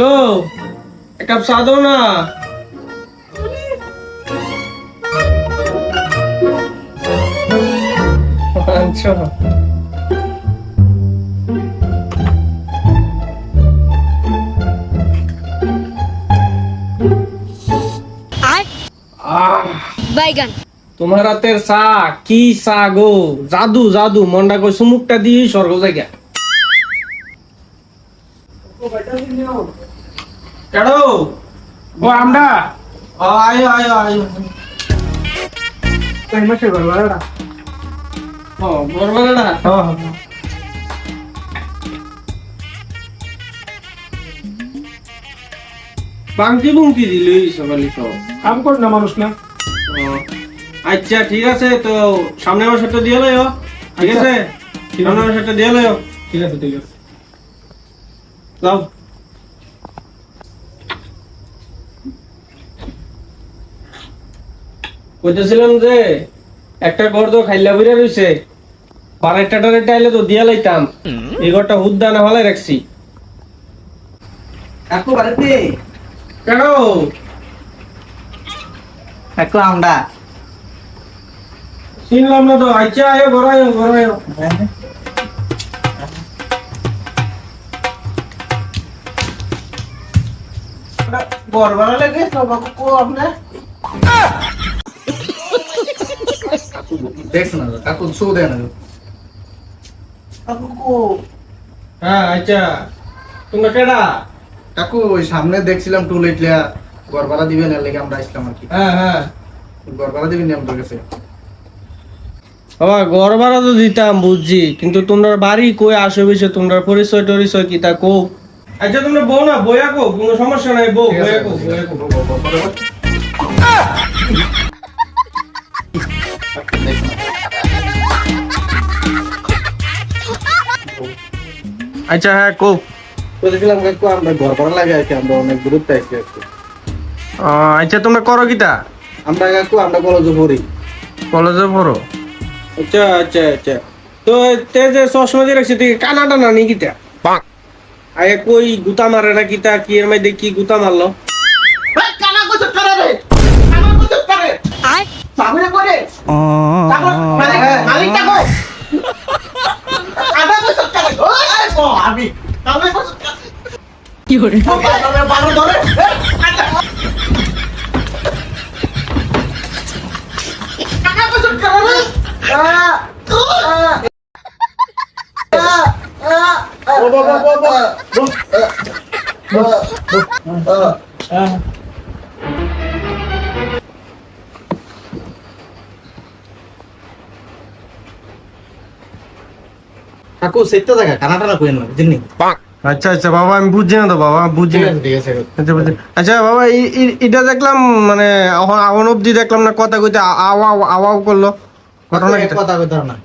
গো? এক কাপ চা দাও না। আচ্ছা। বাইগান। তোমার হাতের চা কি চা গো? জাদু জাদু। মনটা কই সুমুকটা দিয়ে স্বর্গ জায়গা। কেডো? ও আমরা। আয় আয় আয়। কই মাসে বারবারটা ও বরবারটা বাংকি বুংকি দিলই সকালে সব কাম কর না মানুষ না। আচ্ছা ঠিক আছে তো সামনে মাসেরটা দিয়ে লয় ঠিক আছে ঠিক আছে। সামনে মাসেরটা দিয়ে লয় ঠিক আছে ঠিক আছে। যাও। কইতেছিলাম যে একটা ঘর তো খাইলা বইরা রইছে। বারেটা টারেটা আইলে তো দিয়া লাইতাম। এই ঘরটা হুদ্দা না হলে রাখছি। কাকু বাড়িতে? কেন কাকু আমরা। চিনলাম না তো আচ্ছা আয়ো ঘর আয়ো ঘর আয়ো। বরবারা লাগে কাকু আপনার? দেখছ না কাকু শো দেয় না কাকু হ্যাঁ আচ্ছা তোমরা কেডা কাকু ওই সামনে দেখছিলাম টুল ইটলিয়া ঘর ভাড়া দিবেন এর লেগে আমরা আসলাম আর কি হ্যাঁ হ্যাঁ দিবেন নি আমাদের কাছে বাবা ঘর ভাড়া তো দিতাম বুঝছি কিন্তু তোমরা বাড়ি কই আসো বেশি তোমরা পরিচয় টরিচয় কি তা কো আচ্ছা তোমরা বউ না বইয়া কো কোনো সমস্যা নাই বউ বইয়া কো বইয়া কো আচ্ছা হ্যাঁ কো। বলেছিলাম কাকু আমরা ঘর ভাড়া লাগে আর কি আমরা অনেক দূরত্বে আসছি আর কি। আচ্ছা তোমরা করো কিটা আমরা কাকু আমরা কলেজে পড়ি। কলেজে পড়ো? আচ্ছা আচ্ছা আচ্ছা। তো তে যে চশমা দিয়ে রাখছি তুই কানাটা না নি কিটা আগে কই গুতা মারে না কিতা কি এর মধ্যে কি গুতা মারলো? কানা কইছ কানা রে কানা কইছ কারে আর সামনে করে মালিকটা কই কানা কইছ কারে ওই ও আমি। কইছ কি হরে বারো বারো ধরে। কারে ও বাবা বাবা। কাকু দেখা না কইেন না বুঝলি? আচ্ছা আচ্ছা বাবা আমি বুঝছি না তো বাবা বুঝছি না। ঠিক আছে আচ্ছা বুঝছি। আচ্ছা বাবা এটা দেখলাম মানে এখন এখন অব্দি দেখলাম না কথা কইতে আওয়াও আওয়াও করল। ঘটনা কথা কইতে না।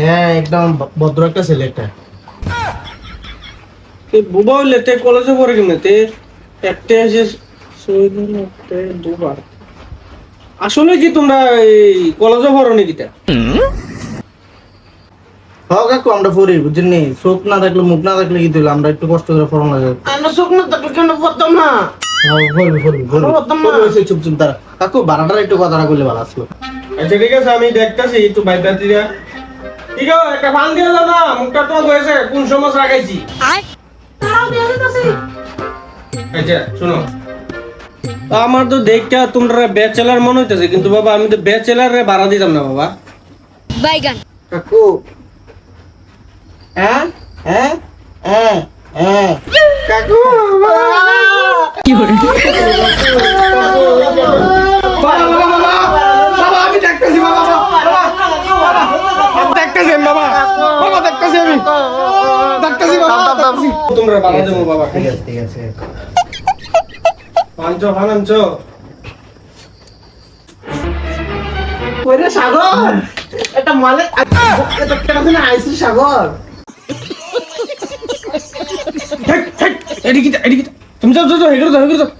হ্যাঁ একদম ভদ্র একটা ছেলে একটা। তে বুবা হইলে তে কলেজে পড়ে কিনে তে একটা এসে দুবার। আসলে কি তোমরা এই কলেজে পড়ো নি কিটা হ্যাঁ কাকু আমরা পড়ি বুঝলি চোখ না থাকলে মুখ না থাকলে কি দিল আমরা একটু কষ্ট করে পড়ানো লাগে কানা শুকনো তো কেন পড়তাম না? চুপ চুপ দাঁড়া। কাকু বারাটার একটু কথাটা ভালো আসলো। আচ্ছা ঠিক আছে আমি দেখতাছি একটু বাইদাতি ঠিক আছে একটা ফান দিয়ে দাও না মুখটা তো হয়েছে কোন সমস্যা রাখাইছি? আর আচ্ছা শোনো। আমার তো দেখটা তোমরা ব্যাচেলার মনে হইতেছে কিন্তু বাবা আমি তো ব্যাচেলার রে ভাড়া দিতাম না বাবা। বাইগান। কাকু কাকু! বাবা বাবা বাবা বাবা আমি দেখতেছি বাবা বাবা বাবা দেখতেছি আমি বাবা বাবা দেখতেছি আমি। দেখতেছি বাবা দেখতেছি। তোমরা দেবো বাবা ঠিক আছে ঠিক আছে পাঁচশো ওরে সাগর এটা মালে এটা কেন আইসি সাগর। এদিকে এদিকে তুমি যাও যাও যাও হেগড়ে যাও হেগড়ে যাও।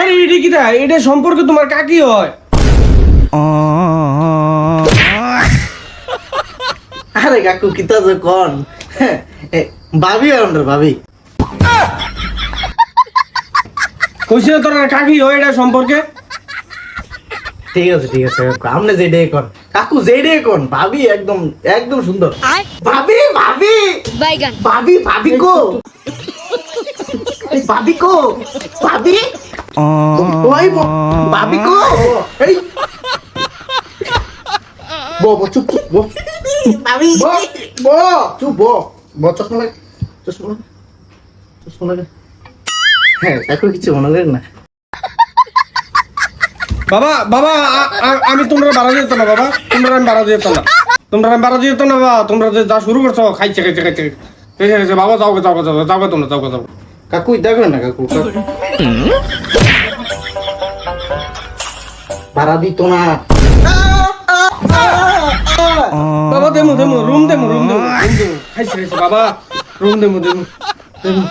আরে এদিকে এটা সম্পর্কে তোমার কাকি হয়। আরে কাকু কিতা যে কোন? ভাবি আমরা ভাবি। কইছি না তোর কাকি হয় এটা সম্পর্কে? ঠিক আছে ঠিক আছে কাকু আপনি যেটাই কোন। কাকু যেটাই কোন ভাবি একদম একদম সুন্দর। ভাবি ভাবি! ভাবি ভাবি কো? এই ভাবি কো? ভাবি ওই ভাবি কো? এই। বো বো চুপ চুপ বো। ভাবি বো বো চুপ বো। বো চশমা লাগে চশমা চশমা লাগে। হ্যাঁ কাকু কিছু মনে করেন না। বাবা বাবা আমি তোমরা বাড়া দিত না বাবা। তোমরা আমি বাড়া দিত না। তোমরা আমি বাড়া দিত না বাবা। তোমরা যে যা শুরু করছ খাইছে খাইছে খাইছে বাবা যাও যাও যাও যাও তোমরা যাও যাও। কাকু দেখো না কাকু। ভাড়া দিত না। বাবা দেমু দেমু রুম দেমু রুম দেমু। রুম দেমু খাইছে খাইছে বাবা। রুম দেমু দেমু দেমু।